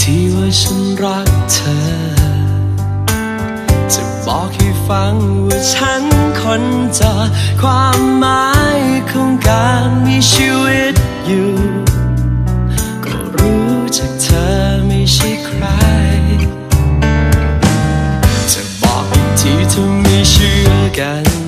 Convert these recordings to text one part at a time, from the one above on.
ที่ว่าฉันรักเธอ จะบอกให้ฟังว่าฉันคนจะความหมายของการมีชีวิตอยู่ ก็รู้จากเธอไม่ใช่ใคร จะบอกอีกทีถ้าไม่เชื่อกัน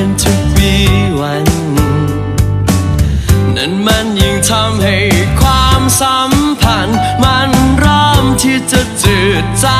ันทุกวีวัน นั่นมันยิ่งทำให้ความสัมพันธ์ มันเริ่มที่จะจืดจาง